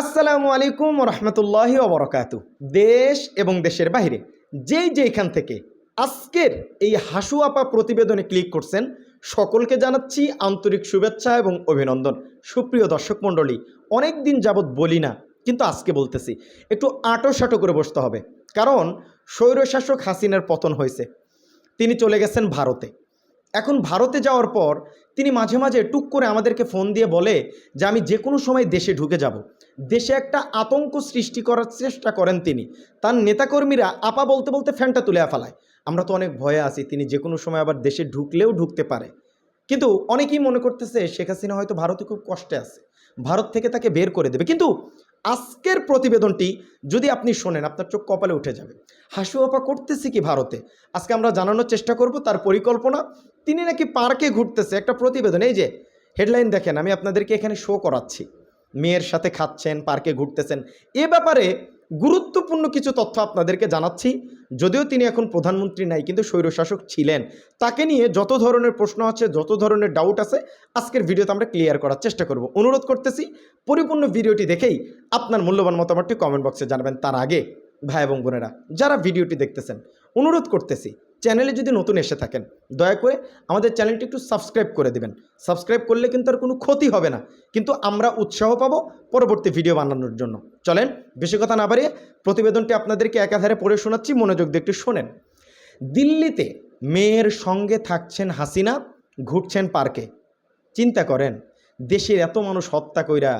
আসসালামু আলাইকুম রহমতুল্লাহি ওবরকাতু দেশ এবং দেশের বাইরে যেই যেইখান থেকে আজকের এই হাসু আপা প্রতিবেদনে ক্লিক করছেন, সকলকে জানাচ্ছি আন্তরিক শুভেচ্ছা এবং অভিনন্দন। সুপ্রিয় দর্শক মণ্ডলী অনেক দিন যাবৎ বলি না, কিন্তু আজকে বলতেছি, একটু আটো সাটো করে বসতে হবে। কারণ স্বৈরশাসক হাসিনার পতন হয়েছে। তিনি চলে গেছেন ভারতে। এখন ভারতে যাওয়ার পর তিনি মাঝে মাঝে টুক করে আমাদেরকে ফোন দিয়ে বলে যে আমি যে কোনো সময় দেশে ঢুকে যাব। দেশে একটা আতঙ্ক সৃষ্টি করার চেষ্টা করেন তিনি। তার নেতাকর্মীরা আপা বলতে বলতে ফ্যানটা তুলে ফেলায়। আমরা তো অনেক ভয়ে আছি, তিনি যে কোনো সময় আবার দেশে ঢুকলেও ঢুকতে পারে। কিন্তু অনেকেই মনে করতেছে শেখ হাসিনা হয়তো ভারতে খুব কষ্টে আছে। ভারত থেকে তাকে বের করে দেবে। কিন্তু আজকের প্রতিবেদনটি যদি আপনি শোনেন, আপনার চোখ কপালে উঠে যাবে। হাসু আপা করতেছে কি ভারতে? আজকে আমরা জানানোর চেষ্টা করব তার পরিকল্পনা। তিনি নাকি পার্কে ঘুরতেছে, একটা প্রতিবেদন। এই যে, হেডলাইন দেখেন, আমি আপনাদেরকে এখানে শো করাচ্ছি। মেয়ের সাথে খাচ্ছেন, পার্কে ঘুরতেছেন। এ ব্যাপারে গুরুত্বপূর্ণ কিছু তথ্য আপনাদেরকে জানাচ্ছি। যদিও তিনি এখন প্রধানমন্ত্রী নাই, কিন্তু স্বৈরশাসক ছিলেন। তাকে নিয়ে যত ধরনের প্রশ্ন আছে, যত ধরনের ডাউট আছে, আজকের ভিডিওতে আমরা ক্লিয়ার করার চেষ্টা করব। অনুরোধ করতেছি, পরিপূর্ণ ভিডিওটি দেখেই আপনার মূল্যবান মতামতটি কমেন্ট বক্সে জানাবেন। তার আগে ভাই এবং বোনেরা, যারা ভিডিওটি দেখতেছেন, অনুরোধ করতেছি চ্যানেলে যদি নতুন এসে থাকেন, দয়া করে আমাদের চ্যানেলটি একটু সাবস্ক্রাইব করে দেবেন। সাবস্ক্রাইব করলে কিন্তু আর কোনো ক্ষতি হবে না। কিন্তু আমরা উৎসাহ পাবো পরবর্তী ভিডিও বানানোর জন্য। চলেন, বেশি কথা না বাড়িয়ে প্রতিবেদনটি আপনাদেরকে একাধারে পড়ে শোনাচ্ছি, মনোযোগ দিয়ে একটু শোনেন। দিল্লিতে মেয়ের সঙ্গে থাকছেন হাসিনা, ঘুরছেন পার্কে। চিন্তা করেন, দেশের এত মানুষ হত্যা কইরা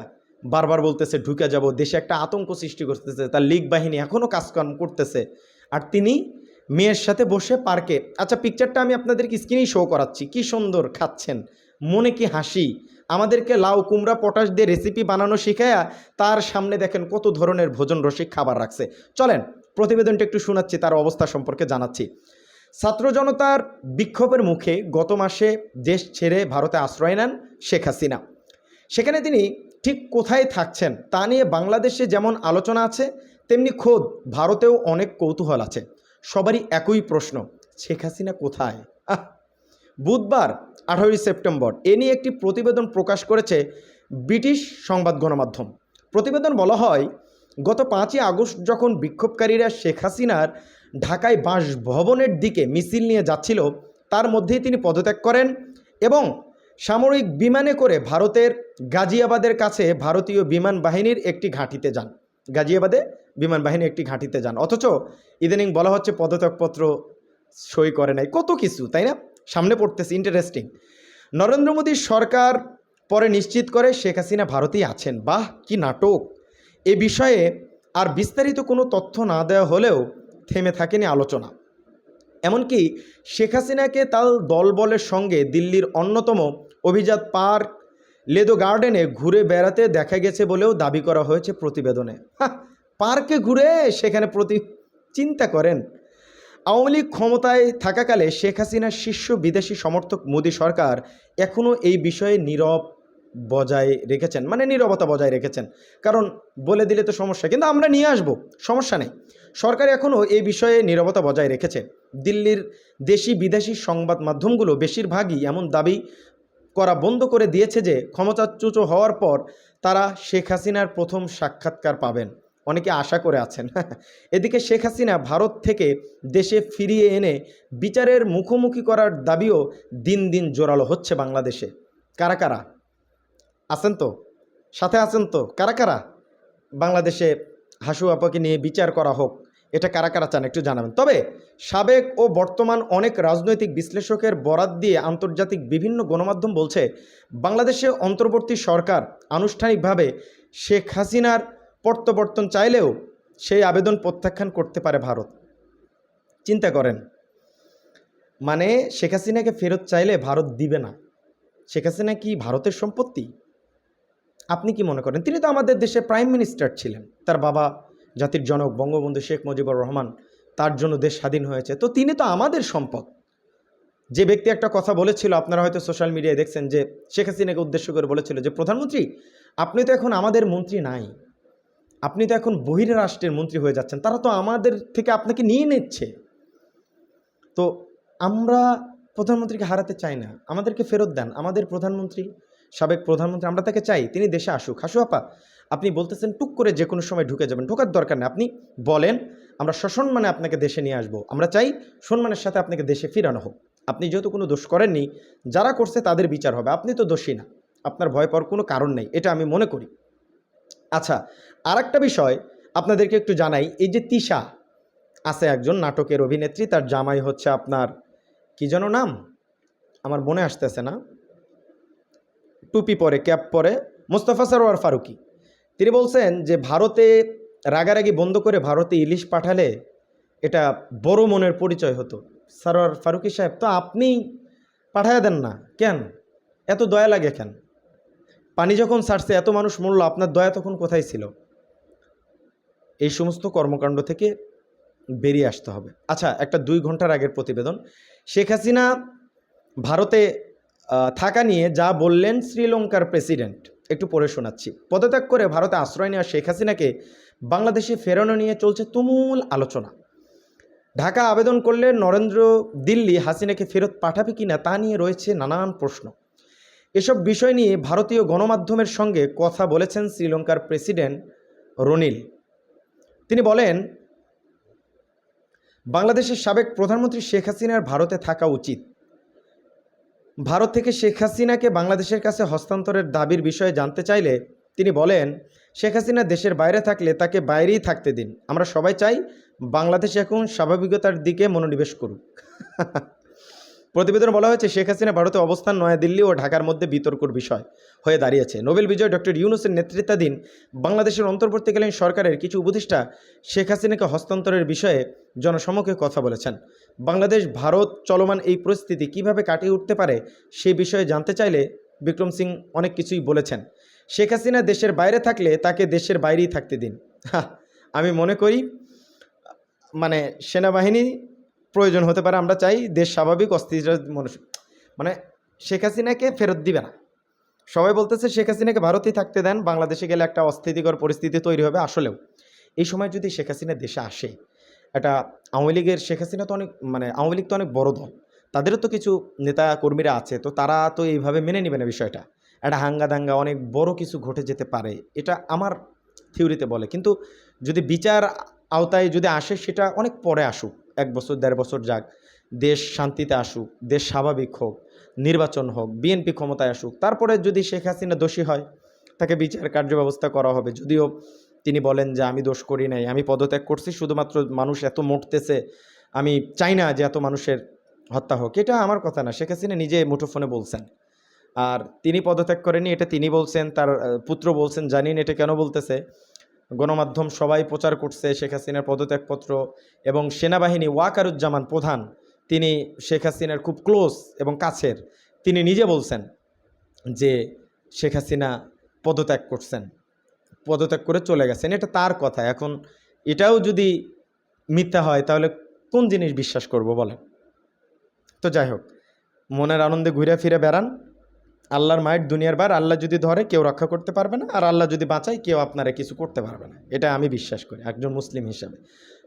বারবার বলতেছে, ঢুকে যাব। দেশে একটা আতঙ্ক সৃষ্টি করতেছে, তার লীগ বাহিনী এখনও কাজকর্ম করতেছে। আর তিনি মেয়ের সাথে বসে পার্কে। আচ্ছা পিকচারটা আমি আপনাদেরকে স্ক্রিনেই শো করাচ্ছি। কি সুন্দর, খাচ্ছেন। মনে কি হাসি? আমাদেরকে লাউ, কুমড়া, পটাশ দিয়ে রেসিপি বানানো শিখায়া তার সামনে দেখেন কত ধরনের ভোজন রসিক খাবার রাখছে। চলেন, প্রতিবেদনটা একটু শোনাচ্ছি, তার অবস্থা সম্পর্কে জানাচ্ছি। ছাত্র জনতার বিক্ষোভের মুখে গত মাসে দেশ ছেড়ে ভারতে আশ্রয় নেন শেখ হাসিনা। সেখানে তিনি ঠিক কোথায় থাকছেন তা নিয়ে বাংলাদেশে যেমন আলোচনা আছে, তেমনি খোদ ভারতেও অনেক কৌতূহল আছে। সবারই একই প্রশ্ন, শেখ হাসিনা কোথায়? বুধবার, আঠারোই সেপ্টেম্বর, এ নিয়ে একটি প্রতিবেদন প্রকাশ করেছে ব্রিটিশ সংবাদ গণমাধ্যম। প্রতিবেদন বলা হয়, গত পাঁচই আগস্ট যখন বিক্ষোভকারীরা শেখ হাসিনার ঢাকায় বাসভবনের দিকে মিছিল নিয়ে যাচ্ছিল, তার মধ্যেই তিনি পদত্যাগ করেন এবং সামরিক বিমানে করে ভারতের গাজিয়াবাদের কাছে ভারতীয় বিমান বাহিনীর একটি ঘাঁটিতে যান। গাজিয়াবাদে বিমান বাহিনী একটি ঘাঁটিতে যান। অথচ ইদানিং বলা হচ্ছে পদত্যাগপত্র সই করে নাই। কত কিছু, তাই না? সামনে পড়তেছে ইন্টারেস্টিং নরেন্দ্র মোদীর সরকার পরে নিশ্চিত করে শেখ হাসিনা ভারতেই আছেন। বাহ, কি নাটক! এ বিষয়ে আর বিস্তারিত কোনো তথ্য না দেওয়া হলেও থেমে থাকেনি আলোচনা। এমনকি শেখ হাসিনাকে তার দলবলের সঙ্গে দিল্লির অন্যতম অভিজাত পার্ক লেদো গার্ডেনে ঘুরে বেড়াতে দেখা গেছে বলেও দাবি করা হয়েছে প্রতিবেদনে। পার্কে ঘুরে সেখানে প্রতি চিন্তা করেন। আওয়ামী লীগ ক্ষমতায় থাকাকালে শেখ হাসিনার শীর্ষ বিদেশি সমর্থক মোদী সরকার এখনও এই বিষয়ে নীরব বজায় রেখেছেন। মানে নীরবতা বজায় রেখেছেন। কারণ বলে দিলে তো সমস্যা, কিন্তু আমরা নিয়ে আসব, সমস্যা নেই। সরকার এখনও এই বিষয়ে নীরবতা বজায় রেখেছে। দিল্লির দেশি বিদেশি সংবাদ মাধ্যমগুলো বেশিরভাগই এমন দাবি করা বন্ধ করে দিয়েছে যে ক্ষমতাচ্যুত হওয়ার পর তারা শেখ হাসিনার প্রথম সাক্ষাৎকার পাবেন। অনেকে আশা করে আছেন। এদিকে শেখ হাসিনা ভারত থেকে দেশে ফিরিয়ে এনে বিচারের মুখোমুখি করার দাবিও দিন দিন জোরালো হচ্ছে বাংলাদেশে। কারা কারা? আছেন তো? সাথে আছেন তো? কারা কারা? বাংলাদেশে হাসু আপাকে নিয়ে বিচার করা হোক। এটা কারা কারা চান একটু জানাবেন। তবে সাবেক ও বর্তমান অনেক রাজনৈতিক বিশ্লেষকের বরাত দিয়ে আন্তর্জাতিক বিভিন্ন গণমাধ্যম বলছে, বাংলাদেশে অন্তর্বর্তী সরকার আনুষ্ঠানিকভাবে শেখ হাসিনার প্রত্যাবর্তন চাইলেও সেই আবেদন প্রত্যাখ্যান করতে পারে ভারত। চিন্তা করেন মানে শেখ হাসিনাকে ফেরত চাইলে ভারত দিবে না। শেখ হাসিনা কি ভারতের সম্পত্তি? আপনি কি মনে করেন? তিনি তো আমাদের দেশে প্রাইম মিনিস্টার ছিলেন, তার বাবা জাতির জনক বঙ্গবন্ধু শেখ মুজিবুর রহমান তার জন্য দেশ স্বাধীন হয়েছে। তো তিনি তো আমাদের সম্পদ। যে ব্যক্তি একটা কথা বলেছিল, আপনারা হয়তো সোশ্যাল মিডিয়ায় দেখছেন যে শেখ হাসিনাকে উদ্দেশ্য করে বলেছিল যে, প্রধানমন্ত্রী, আপনি তো এখন আমাদের মন্ত্রী নাই। আপনি তো এখন বহিরাষ্ট্রের মন্ত্রী হয়ে যাচ্ছেন। তারা তো আমাদের থেকে আপনাকে নিয়ে নিচ্ছে। তো আমরা প্রধানমন্ত্রীকে হারাতে চাই না। আমাদেরকে ফেরত দেন। আমাদের প্রধানমন্ত্রী, সাবেক প্রধানমন্ত্রী, আমরা তাকে চাই। তিনি দেশে আসুক। হাসু আপা আপনি বলতেছেন, টুক করে যে কোনো সময় ঢুকে যাবেন। ঢোকার দরকার নেই। আপনি বলেন, আমরা সসম্মানে আপনাকে দেশে নিয়ে আসব। আমরা চাই সম্মানের সাথে আপনাকে দেশে ফিরানো হোক। আপনি যেহেতু কোনো দোষ করেননি, যারা করছে তাদের বিচার হবে। আপনি তো দোষী না। আপনার ভয় পাওয়ার কোনো কারণ নেই, এটা আমি মনে করি। আচ্ছা আর একটা বিষয় আপনাদেরকে একটু জানাই। এই যে তিশা, আছে একজন নাটকের অভিনেত্রী, তার জামাই হচ্ছে আপনার, কি যেন নাম? আমার মনে আসতেছে না। টুপি পরে, ক্যাপ পরে, মোস্তফা সরোয়ার ফারুকি। তিনি বলছেন যে ভারতে রাগারাগি বন্ধ করে ভারতে ইলিশ পাঠালে এটা বড় মনের পরিচয় হতো। সরোয়ার ফারুকি সাহেব, তো আপনি পাঠায় দেন না, কেন? এত দয়া লাগে কেন? পানি যখন ছাড়ছে এত মানুষ মরল, আপনার দয়া তখন কোথায় ছিল? এই সমস্ত কর্মকাণ্ড থেকে বেরিয়ে আসতে হবে। আচ্ছা একটা দুই ঘণ্টার আগের প্রতিবেদন। শেখ হাসিনা ভারতে থাকা নিয়ে যা বললেন শ্রীলঙ্কার প্রেসিডেন্ট একটু পড়ে শোনাচ্ছি। পদত্যাগ করে ভারতে আশ্রয় নেওয়া শেখ হাসিনাকে বাংলাদেশে ফেরানো নিয়ে চলছে তুমুল আলোচনা। ঢাকা আবেদন করলে নরেন্দ্র দিল্লি হাসিনাকে ফেরত পাঠাবে কি না তা নিয়ে রয়েছে নানান প্রশ্ন। এসব বিষয় নিয়ে ভারতীয় গণমাধ্যমের সঙ্গে কথা বলেছেন শ্রীলঙ্কার প্রেসিডেন্ট রনিল। তিনি বলেন, বাংলাদেশের সাবেক প্রধানমন্ত্রী শেখ হাসিনার ভারতে থাকা উচিত। ভারত থেকে শেখ হাসিনাকে বাংলাদেশের কাছে হস্তান্তরের দাবির বিষয়ে জানতে চাইলে তিনি বলেন, শেখ হাসিনা দেশের বাইরে থাকলে তাকে বাইরেই থাকতে দিন। আমরা সবাই চাই বাংলাদেশ এখন স্বাভাবিকতার দিকে মনোনিবেশ করুক। প্রতিবেদনে বলা হয়েছে, শেখ হাসিনা ভারতে অবস্থান, নয়াদিল্লি ও ঢাকার মধ্যে বিতর্কর বিষয় হয়ে দাঁড়িয়েছে। নোবেল বিজয় ডক্টর ইউনুসের নেতৃত্বাধীন বাংলাদেশের অন্তর্বর্তীকালীন সরকারের কিছু উপদেষ্টা শেখ হাসিনাকে হস্তান্তরের বিষয়ে জনসমক্ষে কথা বলেছেন। বাংলাদেশ, ভারত চলমান এই পরিস্থিতি কীভাবে কাটিয়ে উঠতে পারে সে বিষয়ে জানতে চাইলে বিক্রম সিং অনেক কিছুই বলেছেন। শেখ হাসিনা দেশের বাইরে থাকলে তাকে দেশের বাইরেই থাকতে দিন। আমি মনে করি মানে সেনাবাহিনী প্রয়োজন হতে পারে, আমরা চাই দেশ স্বাভাবিক অস্থির মানুষ। মানে শেখ হাসিনাকে ফেরত দিবে না। সবাই বলতেছে, শেখ হাসিনাকে ভারতেই থাকতে দেন, বাংলাদেশে গেলে একটা অস্থিতিকর পরিস্থিতি তৈরি হবে আসলেও। এই সময় যদি শেখ হাসিনা দেশে আসে এটা আওয়ামী লীগের, শেখ হাসিনা তো অনেক মানে আওয়ামী লীগ তো অনেক বড় দল, তাদেরও তো কিছু নেতা কর্মীরা আছে, তো তারা তো এইভাবে মেনে নেবে না বিষয়টা। একটা হাঙ্গা দাঙ্গা, অনেক বড় কিছু ঘটে যেতে পারে, এটা আমার থিওরিতে বলে। কিন্তু যদি বিচার আওতায় যদি আসে, সেটা অনেক পরে আসুক। এক বছর, দেড় বছর যাক, দেশ শান্তিতে আসুক, দেশ স্বাভাবিক হোক, নির্বাচন হোক বিএনপি ক্ষমতায় আসুক, তারপরে যদি শেখ হাসিনা দোষী হয়, তাকে বিচার কার্যব্যবস্থা করা হবে। যদিও তিনি বলেন যে, আমি দোষ করি নাই, আমি পদত্যাগ করছি, শুধুমাত্র মানুষ এত মরতেছে, আমি চাই না যে এত মানুষের হত্যা হোক। এটা আমার কথা না, শেখ হাসিনা নিজে মুঠোফোনে বলছেন। আর তিনি পদত্যাগ করেনি এটা তিনি বলছেন, তার পুত্র বলছেন জানিন এটা কেন বলতেছে। গণমাধ্যম সবাই প্রচার করছে শেখ হাসিনার পদত্যাগপত্র এবং সেনাবাহিনী ওয়াকারুজ্জামান প্রধান, তিনি শেখ হাসিনার খুব ক্লোজ এবং কাছের, তিনি নিজে বলছেন যে শেখ হাসিনা পদত্যাগ করছেন, পদত্যাগ করে চলে গেছেন। এটা তার কথা। এখন এটাও যদি মিথ্যা হয়, তাহলে কোন জিনিস বিশ্বাস করব বলেন? তো যাই হোক, মনের আনন্দে ঘুরে ফিরে বেড়ান। আল্লাহর মায়ের দুনিয়ার বার আল্লাহ যদি ধরে, কেউ রক্ষা করতে পারবে না। আর আল্লাহ যদি বাঁচায়, কেউ আপনারা কিছু করতে পারবে না। এটা আমি বিশ্বাস করি, একজন মুসলিম হিসাবে।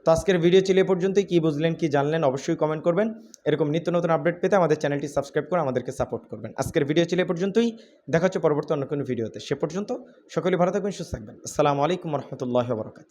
তো আজকের ভিডিও ছিল এ পর্যন্তই। কী বুঝলেন, কি জানলেন, অবশ্যই কমেন্ট করবেন। এরকম নিত্য নতুন আপডেট পেতে আমাদের চ্যানেলটি সাবস্ক্রাইব করে আমাদেরকে সাপোর্ট করবেন। আজকের ভিডিও ছিল এ পর্যন্তই। দেখা হচ্ছে পরবর্তী অন্য কোনো ভিডিওতে সে পর্যন্ত সকলে ভালো থাকবেন, সুস্থ থাকবেন। আসসালামু আলাইকুম রহমতুল্লাহ বরকাত